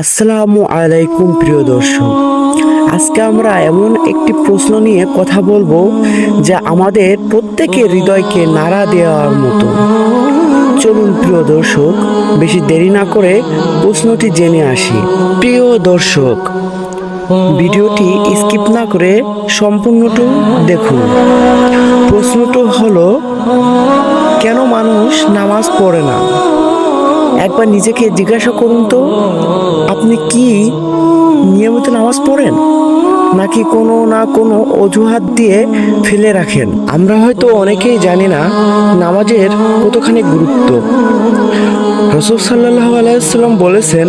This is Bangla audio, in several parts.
আসসালামু আলাইকুম, প্রিয় দর্শক। আজকে আমরা এমন একটি প্রশ্ন নিয়ে কথা বলব যা আমাদের প্রত্যেকের হৃদয়কে নাড়া দেওয়ার মতো। চলুন, প্রিয় দর্শক, বেশি দেরি না করে প্রশ্নটি জেনে আসি। প্রিয় দর্শক, ভিডিওটি স্কিপ না করে সম্পূর্ণটু দেখুন। প্রশ্নটি হলো, কেন মানুষ নামাজ পড়ে না? একবার নিজেকে জিজ্ঞাসা করুন তো, আপনি কি নিয়মিত নামাজ পড়েন? নাকি কোনো না কোনো অজুহাত দিয়ে ফেলে রাখেন? আমরা হয়তো অনেকেই জানি না নামাজের কতখানি গুরুত্ব। রসুল সাল্লাহ আলাইসাল্লাম বলেছেন,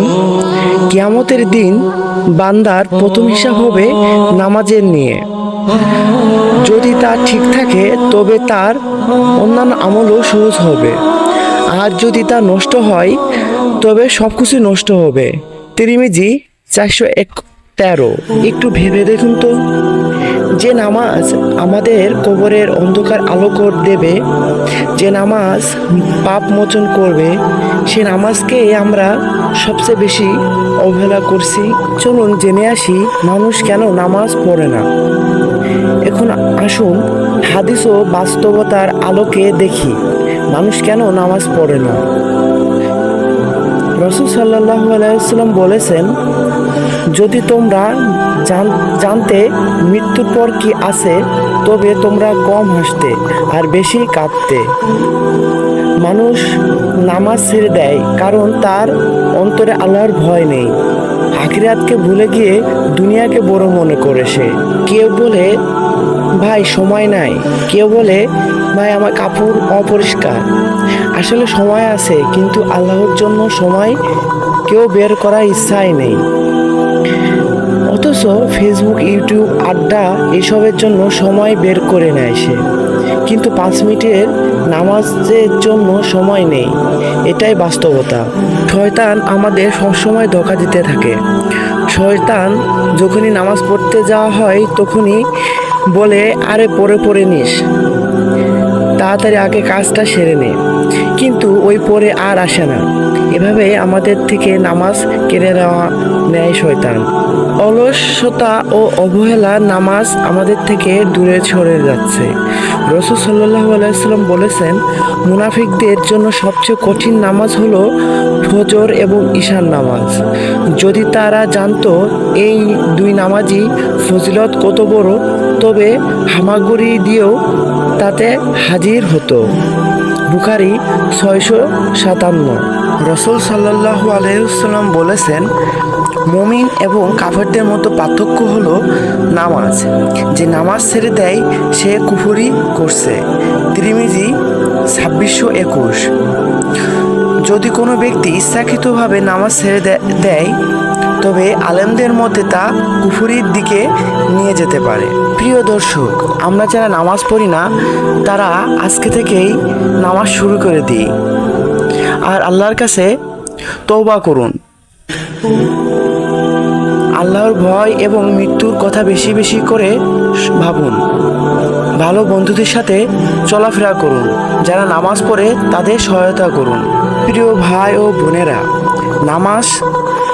কিয়ামতের দিন বান্দার প্রথম হিসাব হবে নামাজের নিয়ে। যদি তা ঠিক থাকে, তবে তার অন্যান্য আমলও সহজ হবে। আর যদি তা নষ্ট হয়, তবে সব কিছু নষ্ট হবে। তিরিমিজি চারশো এক তেরো। একটু ভেবে দেখুন তো। যে নামাজ আমাদের কবরের অন্ধকার আলো করে দেবে, যে নামাজ পাপ মোচন করবে, সে নামাজকে আমরা সবচেয়ে বেশি অবহেলা করছি। চলুন জেনে আসি, মানুষ কেন নামাজ পড়ে না? এখন আসুন, হাদিস ও বাস্তবতার আলোকে দেখি। মানুষ কেন নামাজ পড়ে না? রসুল সাল্লাহ আলাইসাল্লাম বলেছেন, যদি তোমরা জানতে মৃত্যুর পর কি আছে, তবে তোমরা কম হাসতে আর বেশি কাঁদতে। মানুষ নামাজ ছেড়ে দেয় কারণ তার অন্তরে আল্লাহর ভয় নেই। আখিরাতকে ভুলে গিয়ে দুনিয়াকে বড় মনে করে সে। কেউ বলে ভাই, সময় নাই। কেউ বলে, ভাই, আমার কাপড় অপরিষ্কার। আসলে সময় আছে, কিন্তু আল্লাহর জন্য সময় কেউ বের করার ইচ্ছাই নেই। অথচ ফেসবুক ইউটিউব আড্ডা এসবের জন্য সময় বের করে নেয় সে। কিন্তু পাঁচ মিনিটের নামাজের জন্য সময় নেই। এটাই বাস্তবতা। শয়তান আমাদের সবসময় ধোকা দিতে থাকে। শয়তান যখনই নামাজ পড়তে যাওয়া হয়, তখনই বলে আরে পরে পরে নিস। তাড়াতাড়ি আগে কাজটা সেরে নে। কিন্তু ওই পরে আর আসে না। এভাবে আমাদের থেকে নামাজ কেড়ে নেওয়া নেয় শয়তান। অলসতা ও অবহেলা নামাজ আমাদের থেকে দূরে সরে যাচ্ছে। রসুল সাল্লাহ আলাইসাল্লাম বলেছেন, মুনাফিকদের জন্য সবচেয়ে কঠিন নামাজ হলো ফজর এবং ঈশান নামাজ। যদি তারা জানতো এই দুই নামাজই ফজিলত কত বড়, তবে হামাগুড়ি দিয়েও তাতে হাজির হতো। বুখারি ছয়শো সাতান্ন। রসুল সাল্লু আলহাম বলেছেন, মমিন এবং কাফেরদের মতো পার্থক্য হল নামাজ। যে নামাজ ছেড়ে দেয়, সে কুফুরি করছে। ত্রিমিজি ছাব্বিশশো একুশ। যদি কোনো ব্যক্তি ইচ্ছাকৃতভাবে নামাজ ছেড়ে দেয়, তবে আলেমদের মধ্যে তা কুফুরির দিকে নিয়ে যেতে পারে। প্রিয় দর্শক, আমরা যারা নামাজ পড়ি না, তারা আজকে থেকেই নামাজ শুরু করে দিই। আর আল্লাহর কাছে তৌবা করুন। আল্লাহর ভয় এবং মৃত্যুর কথা বেশি বেশি করে ভাবুন। ভালো বন্ধুদের সাথে চলাফেরা করুন। যারা নামাজ পড়ে তাদের সহায়তা করুন। প্রিয় ভাই ও বোনেরা, নামাজ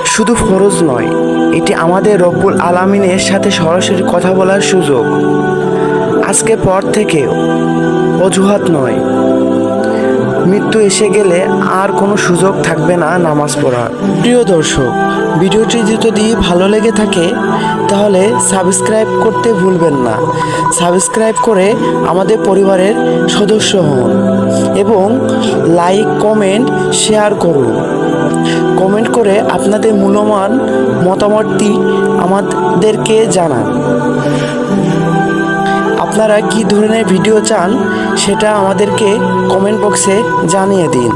শুধু ফরজ নয়, এটি আমাদের রব্বুল আলামিনের সাথে সরাসরি কথা বলার সুযোগ। আজকে পর থেকে অজুহাত নয় মৃত্যু এসে গেলে আর কোনো সুযোগ থাকবে না নামাজ পড়ার। প্রিয় দর্শক, ভিডিওটি যদি ভালো লেগে থাকে, তাহলে সাবস্ক্রাইব করতে ভুলবেন না। সাবস্ক্রাইব করে আমাদের পরিবারের সদস্য হন এবং লাইক, কমেন্ট, শেয়ার করুন। কমেন্ট করে আপনাদের মূল্যবান মতামতটি আমাদেরকে জানান। আপনারা কি ধরনের ভিডিও চান সেটা আমাদেরকে কমেন্ট বক্সে জানিয়ে দিন।